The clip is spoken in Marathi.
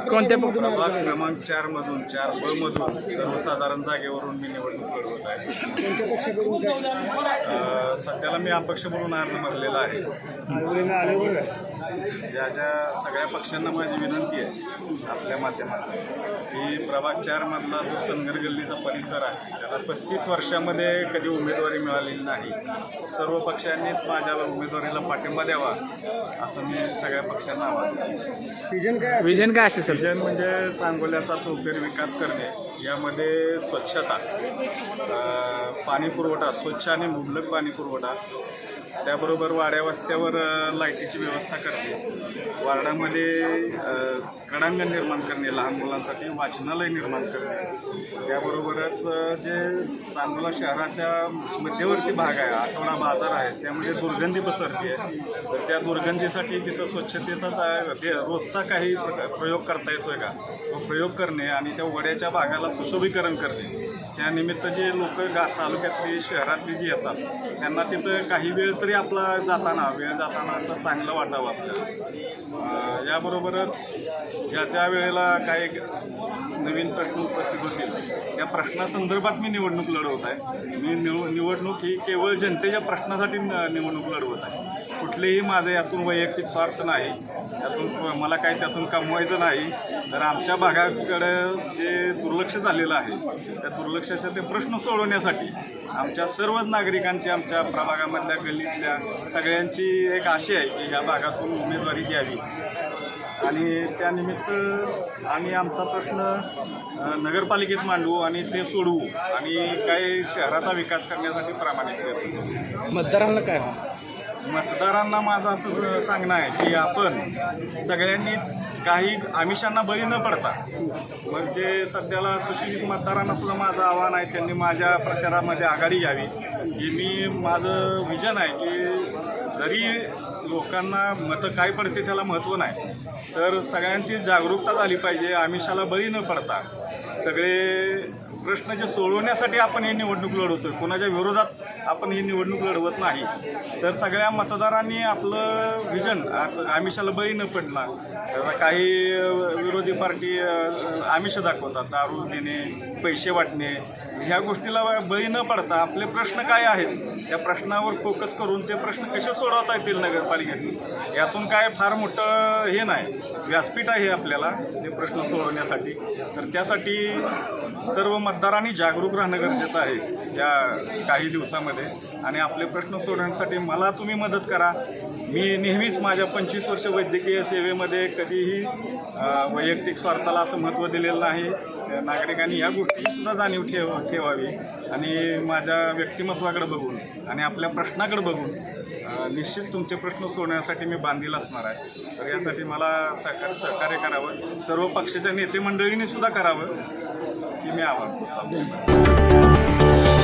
कोणत्या प्रभाग क्रमांक चार मधून चार ब मधून सर्वसाधारण जागेवरून मी निवडणूक लढवत आहे. सध्याला मी अपक्ष म्हणून अर्ज भरलेला आहे. ज्या ज्या सगळ्या पक्षांना माझी विनंती आहे आपल्या माध्यमातून. की प्रभाग चारमधला जो सनगर गल्लीचा परिसर आहे त्याला पस्तीस वर्षामध्ये कधी उमेदवारी मिळालेली नाही. सर्व पक्षांनीच माझ्या उमेदवारीला पाठिंबा द्यावा असं मी सगळ्या पक्षांना आवाहन करतो. विजन काय? विजन काय असेल? विसर्जन म्हणजे सांगोल्याचा चौफेर विकास करणे यामध्ये स्वच्छता पाणीपुरवठा स्वच्छ आणि मुबलक पाणीपुरवठा त्याबरोबर वाड्या वस्त्यावर लाईटीची व्यवस्था करणे वार्डामध्ये अ, निर्माण करणे लहान मुलांसाठी वाचनालय निर्माण करणे. त्याबरोबरच जे सांगोला शहराच्या मध्यवर्ती भाग आहे आठवडा बाजार आहे त्यामुळे दुर्गंधी पसरते आहे. तर त्या दुर्गंधीसाठी तिथं स्वच्छतेचा ते रोजचा काही प्र- प्रयोग करता येतोय का? तो प्रयोग करणे आणि त्या वड्याच्या भागाला सुशोभीकरण करणे. त्यानिमित्त जे लोक गा तालुक्यातली शहरातली जी येतात त्यांना तिथं काही वेळ तरी आपला जाताना वेळ जाताना तर चांगलं वाटावं आपल्याला. याबरोबरच ज्या ज्या वेळेला काही नवीन प्रश्न उपस्थित होतील त्या प्रश्नासंदर्भात मी निवडणूक लढवत आहे. मी निव निवडणूक ही केवळ जनतेच्या प्रश्नासाठी निवडणूक लढवत आहे. कुठलेही माझं यातून वैयक्तिक स्वार्थ नाही त्यातून मला काही त्यातून कमवायचं नाही तर आमच्या भागाकडं जे दुर्लक्ष झालेलं आहे त्या दुर्लक्षाचे ते प्रश्न सोडवण्यासाठी आमच्या सर्वच नागरिकांची आमच्या प्रभागामधल्या गल्लीतल्या सगळ्यांची एक आशा आहे की या भागातून उमेदवारी घ्यावी. आणि त्यानिमित्त आम्ही आमचा प्रश्न नगरपालिकेत मांडू आणि ते सोडवू आणि काही शहराचा विकास करण्यासाठी प्रामाणिक करू. मतदारांना काय मतदारांना माझं असं सांगणं आहे की आपण सगळ्यांनीच काही आमिषांना बळी न पडता मग जे सध्याला सुशिक्षित मतदारांना सुद्धा माझं आव्हान आहे त्यांनी माझ्या प्रचारामध्ये आघाडी घ्यावी. हे मी माझं विजन आहे की जरी लोकांना मतं काय पडते त्याला महत्त्व नाही तर सगळ्यांची जागरूकता झाली पाहिजे आमिषाला बळी न पडता. सगळे प्रश्न जे सोडवण्यासाठी आपण ही निवडणूक लढवतोय. कोणाच्या विरोधात आपण ही निवडणूक लढवत नाही. तर सगळ्या मतदारांनी आपलं विजन आमिषाला बळी न पडणार काही विरोधी पार्टी आमिष दाखवतात. दारू देणे पैसे वाटणे. ह्या गोष्टीला बळी न पडता आपले प्रश्न काय आहेत? त्या प्रश्नावर फोकस करून ते प्रश्न कसे सोडवता येतील नगरपालिकेतून? यातून काय फार मोठं हे नाही. व्यासपीठ आहे आपल्याला ते प्रश्न सोडवण्यासाठी. तर त्यासाठी सर्व मतदारांनी जागरूक राहणं गरजेचं आहे या काही दिवसामध्ये. आणि आपले प्रश्न सोडवण्यासाठी मला तुम्ही मदत करा. मी नेहमीच माझ्या पंचवीस वर्ष वैद्यकीय सेवेमध्ये कधीही वैयक्तिक स्वार्थाला असं महत्त्व दिलेलं नाही. नागरिकांनी या गोष्टीसुद्धा जाणीव ठेव ठेवावी आणि माझ्या व्यक्तिमत्वाकडे बघून आणि आपल्या प्रश्नाकडे बघून निश्चित तुमचे प्रश्न सोडण्यासाठी मी बांधील असणार आहे. तर यासाठी मला सहकार सहकार्य करावं. सर्व पक्षाच्या नेते मंडळींनी सुद्धा करावं. ही मी आवाहन करतो